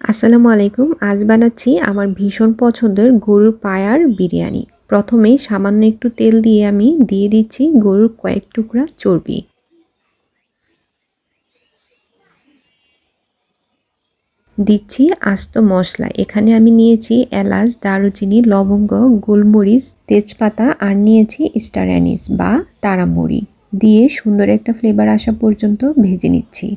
আসসালামু আলাইকুম। আজ বানাচ্ছি আমার ভীষণ পছন্দের গরুর পায়ার বিরিয়ানি। প্রথমে সামান্য একটু তেল দিয়ে আমি দিয়ে দিচ্ছি গরুর কয়েক টুকরা চর্বি। দিচ্ছি আস্ত মশলা। এখানে আমি নিয়েছি এলাচ, দারুচিনি, লবঙ্গ, গোলমরিচ, তেজপাতা আর নিয়েছি স্টার অ্যানিস বা তারামরি দিয়ে সুন্দর একটা ফ্লেভার আসা পর্যন্ত ভেজে নিচ্ছি।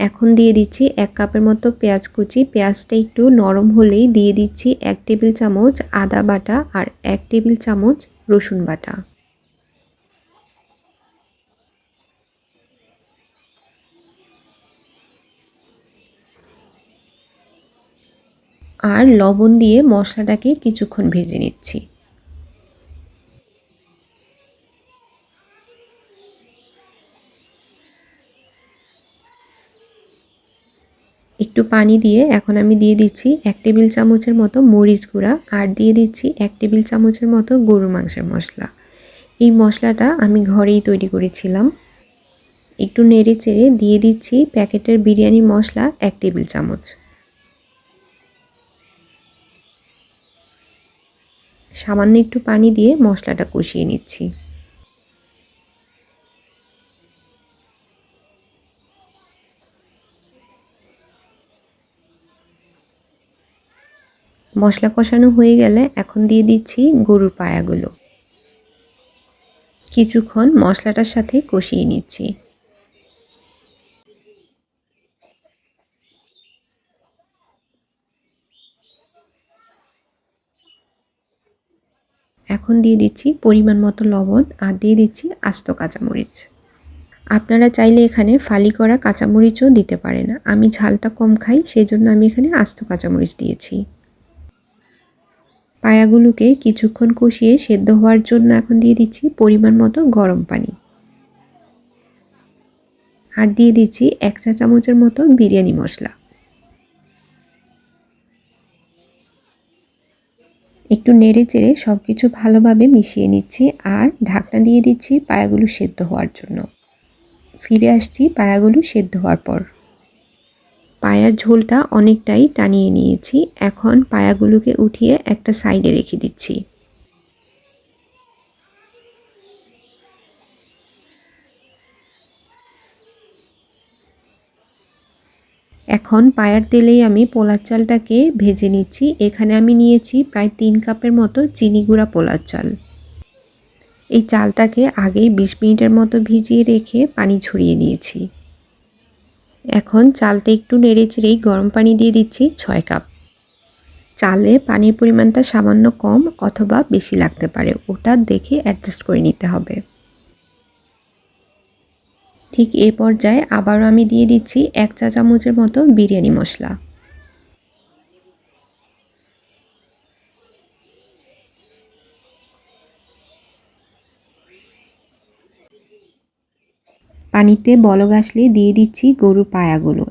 এখন দিয়ে দিচ্ছি এক কাপের মতো পেঁয়াজ কুচি। পেঁয়াজটা একটু নরম হলেই দিয়ে দিচ্ছি এক টেবিল চামচ আদা বাটা আর এক টেবিল চামচ রসুন বাটা। আর লবণ দিয়ে মশলাটাকে কিছুক্ষণ ভেজে নিচ্ছি। একটু পানি দিয়ে এখন আমি দিয়ে দিচ্ছি এক টেবিল চামচের মতো মরিচ গুঁড়া আর দিয়ে দিচ্ছি এক টেবিল চামচের মতো গরুর মাংসের মশলা। এই মশলাটা আমি ঘরেই তৈরি করেছিলাম। একটু নেড়ে চেড়ে দিয়ে দিচ্ছি প্যাকেটের বিরিয়ানি মশলা এক টেবিল চামচ। সামান্য একটু পানি দিয়ে মশলাটা কষিয়ে নিচ্ছি। মশলা কষানো হয়ে গেলে এখন দিয়ে দিচ্ছি গরুর পায়াগুলো। কিছুক্ষণ মশলাটার সাথে কষিয়ে নিচ্ছি। এখন দিয়ে দিচ্ছি পরিমাণ মতো লবণ আর দিয়ে দিচ্ছি আস্ত কাঁচামরিচ। আপনারা চাইলে এখানে ফালি করা কাঁচামরিচও দিতে পারেন। আমি ঝালটা কম খাই সেই জন্য আমি এখানে আস্ত কাঁচামরিচ দিয়েছি। পায়াগুলোকে কিছুক্ষণ কষিয়ে সেদ্ধ হওয়ার জন্য এখন দিয়ে দিচ্ছি পরিমাণ মতো গরম পানি। আর দিয়ে দিচ্ছি এক চা চামচের মতো বিরিয়ানি মশলা। একটু নেড়ে চেড়ে সব কিছু ভালোভাবে মিশিয়ে নিচ্ছি আর ঢাকনা দিয়ে দিচ্ছি পায়াগুলো সেদ্ধ হওয়ার জন্য। ফিরে আসছি পায়াগুলো সেদ্ধ হওয়ার পর। পায়ার ঝোলটা অনেকটাই টানিয়ে নিয়েছি। এখন পায়াগুলোকে উঠিয়ে একটা সাইডে রেখে দিচ্ছি। এখন পায়ার তেলেই আমি পোলার চালটাকে ভেজে নিচ্ছি। এখানে আমি নিয়েছি প্রায় তিন কাপের মতো চিনি গুঁড়া পোলার চাল। এই চালটাকে আগেই বিশ মিনিটের মতো ভিজিয়ে রেখে পানি ছড়িয়ে নিয়েছি। এখন চালটা একটু নেড়ে চেড়েই গরম পানি দিয়ে দিচ্ছি ছয় কাপ। চালে পানির পরিমাণটা সামান্য কম অথবা বেশি লাগতে পারে, ওটা দেখে অ্যাডজাস্ট করে নিতে হবে। ঠিক এ পর্যায়ে আবারও আমি দিয়ে দিচ্ছি এক চা চামচের মতো বিরিয়ানি মশলা। পানিতে বলক আসলে দিয়ে দিচ্ছি গরুর পায়াগুলো।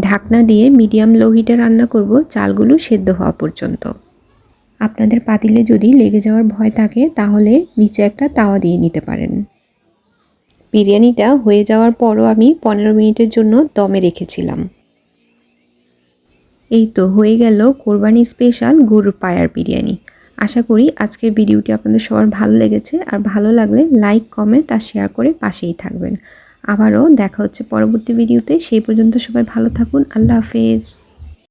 ঢাকনা দিয়ে মিডিয়াম লো হিটে রান্না করব, চালগুলো সেদ্ধ হওয়া পর্যন্ত। আপনাদের পাতিলে যদি লেগে যাওয়ার ভয় থাকে, তাহলে নিচে একটা তাওয়া দিয়ে নিতে পারেন। বিরিয়ানিটা হয়ে যাওয়ার পরও আমি পনেরো মিনিটের জন্য দমে রেখেছিলাম। এই তো হয়ে গেল কোরবানি স্পেশাল গরুর পায়ার বিরিয়ানি। আশা করি আজকের ভিডিওটি আপনাদের সবার ভালো লেগেছে। আর ভালো লাগলে লাইক, কমেন্ট আর শেয়ার করে পাশেই থাকবেন। আবারও দেখা হচ্ছে পরবর্তী ভিডিওতে। সেই পর্যন্ত সবাই ভালো থাকুন। আল্লাহ হাফেজ।